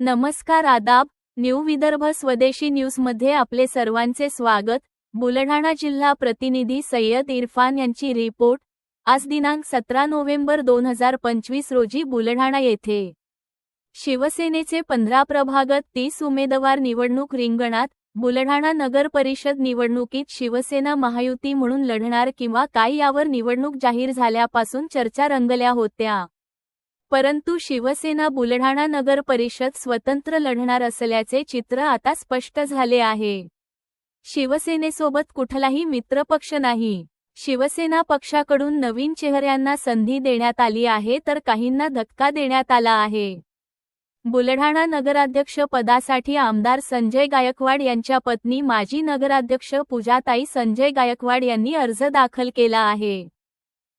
नमस्कार आदाब न्यू विदर्भ स्वदेशी न्यूजमध्ये आपले सर्वांचे स्वागत. बुलढाणा जिल्हा प्रतिनिधी सय्यद इरफान यांची रिपोर्ट. आज दिनांक सतरा नोव्हेंबर दोन हजार पंचवीस रोजी बुलढाणा येथे. शिवसेनेचे पंधरा प्रभागत तीस उमेदवार निवडणूक रिंगणात बुलढाणा नगर परिषद निवडणुकीत शिवसेना महायुती म्हणून लढणार किंवा काय यावर निवडणूक जाहीर झाल्यापासून चर्चा रंगल्या होत्या. परंतु शिवसेना बुलढाणा नगर परिषद स्वतंत्र लढणार असल्याचे चित्र आता स्पष्ट झाले आहे. शिवसेनेसोबत कुठलाही मित्रपक्ष नाही. शिवसेना पक्षाकडून नवीन चेहऱ्यांना संधी देण्यात आली आहे तर काहींना धक्का देण्यात आला आहे. बुलढाणा नगराध्यक्ष पदासाठी आमदार संजय गायकवाड यांच्या पत्नी माजी नगराध्यक्ष पूजाताई संजय गायकवाड यांनी अर्ज दाखल केला आहे.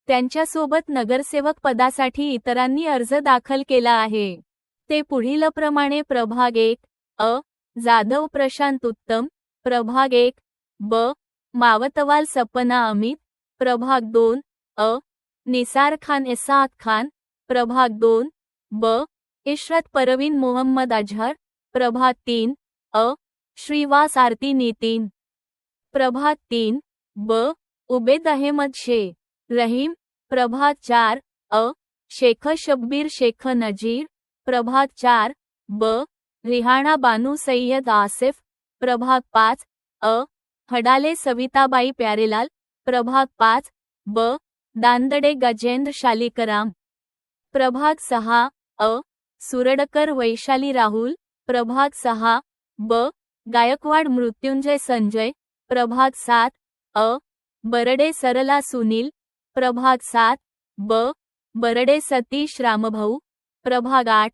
त्यांच्यासोबत नगरसेवक पदासाठी इतरांनी अर्ज दाखल केला आहे. ते पुढीलप्रमाणे प्रभाग एक अ जाधव प्रशांत उत्तम प्रभाग एक ब मावतवाल सपना अमित प्रभाग दोन अ निसार खान एसाद खान प्रभाग दोन ब इशरत परवीन मोहम्मद अजहर प्रभात तीन अ श्रीवास आरती नितीन. प्रभात तीन ब उबेद अहमद शे रहीम. प्रभात चार अ शेख शब्बीर शेख नजीर. प्रभात चार ब रिहाणा बानू सय्यद आसिफ. प्रभाग पाच अ हडाले सविताबाई प्यारेलाल. प्रभाग पाच ब दांदडे गजेंद्र शालिकराम. प्रभाग सहा अ सुरडकर वैशाली राहुल प्रभाग सहा ब गायकवाड मृत्युंजय संजय प्रभाग सात अ बरडे सरला सुनील प्रभाग सात ब बरडे सतीश रामभाऊ प्रभाग आठ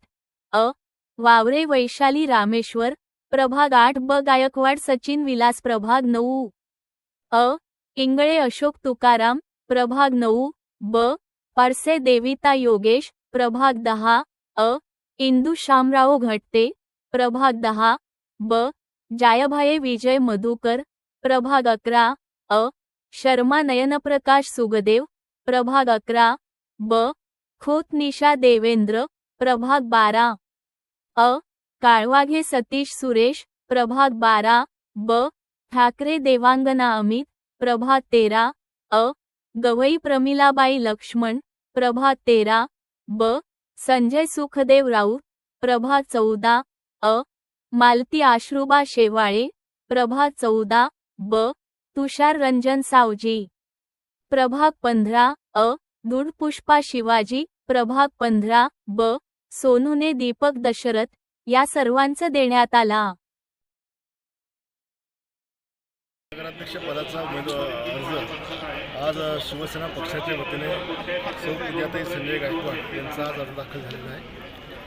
अ वावरे वैशाली रामेश्वर प्रभाग आठ ब गायकवाड सचिन विलास प्रभाग नऊ अ इंगळे अशोक तुकाराम प्रभाग नऊ ब पारसे देविता योगेश प्रभाग दहा अ इंदू शामराव घट्टे प्रभाग दहा, ब, जायभाये विजय मधुकर, प्रभाग अकरा, अ, शर्मा नयनप्रकाश सुगदेव, प्रभाग अकरा, ब, खोत निशा देवेंद्र, प्रभाग बारा, अ, काळवाघे सतीश सुरेश, प्रभाग बारा, ब, ठाकरे देवांगना अमित, प्रभाग तेरा, अ, गवई प्रमिलाबाई लक्ष्मण, प्रभाग तेरा, ब संजय सुखदेव राऊत प्रभा चौदा अ. मालती आश्रुबा शेवाळे प्रभा चौदा ब. तुषार रंजन सावजी. प्रभाग पंधरा अ. दुडपुष्पा शिवाजी प्रभाग पंधरा ब. सोनूने दीपक दशरथ या सर्वांचं देण्यात आला. नगराध्यक्ष पदाचा उमेदवार अर्ज. आज शिवसेना पक्षाच्या वतीने सौ संजय गायकवाड यांचा आज अर्ज दाखल झालेला आहे.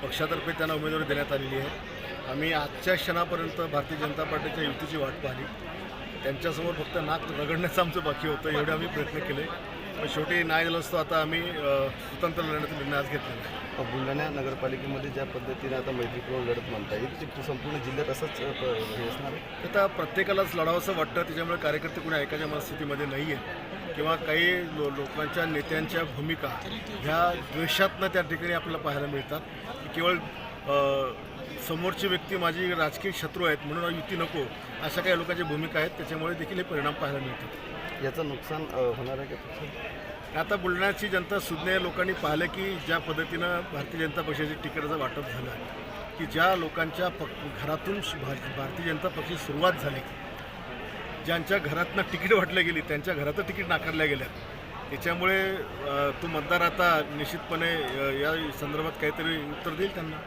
पक्षातर्फे त्यांना उमेदवारी देण्यात आलेली आहे. आम्ही आजच्या क्षणापर्यंत भारतीय जनता पार्टीच्या युतीची वाट पाहिली. त्यांच्यासमोर फक्त नाक रगडण्याचं आमचं बाकी होतं एवढे आम्ही प्रयत्न केले. पण शेवटी नाही झालं असतो. आता आम्ही स्वतंत्र लढण्याचा निर्णय आज घेतलेला आहे. बुलढाणा नगरपालिकेमध्ये ज्या पद्धतीने आता मैत्रीपूर्ण लढत म्हणता येईल ते संपूर्ण जिल्ह्यात असंच हे असणार आहे? आता प्रत्येकालाच लढावंसं वाटतं. त्याच्यामुळे कार्यकर्ते कोणी ऐकायच्या मनस्थितीमध्ये नाही आहे किंवा काही लो लोकांच्या नेत्यांच्या भूमिका ह्या द्वेषातनं त्या ठिकाणी आपल्याला पाहायला मिळतात. की केवळ समोरची व्यक्ती माझी राजकीय शत्रू आहेत म्हणून युती नको अशा काही लोकांच्या भूमिका आहेत. त्याच्यामुळे देखील हे परिणाम पाहायला मिळतात. याचं नुकसान होणार आहे का आता बुलढाण्याची जनता सुज्ञ लोकांनी पाहिलं की ज्या पद्धतीनं भारतीय जनता पक्षाची तिकिटाचं वाटप झालं की ज्या लोकांच्या पक घरातून भार- भारतीय जनता पक्षाची सुरुवात झाली ज्यांच्या घरातनं तिकीट वाटल्या गेली त्यांच्या घरात तिकीट नाकारल्या गेल्या त्याच्यामुळे तो मतदार आता निश्चितपणे या संदर्भात काहीतरी उत्तर देईल त्यांना.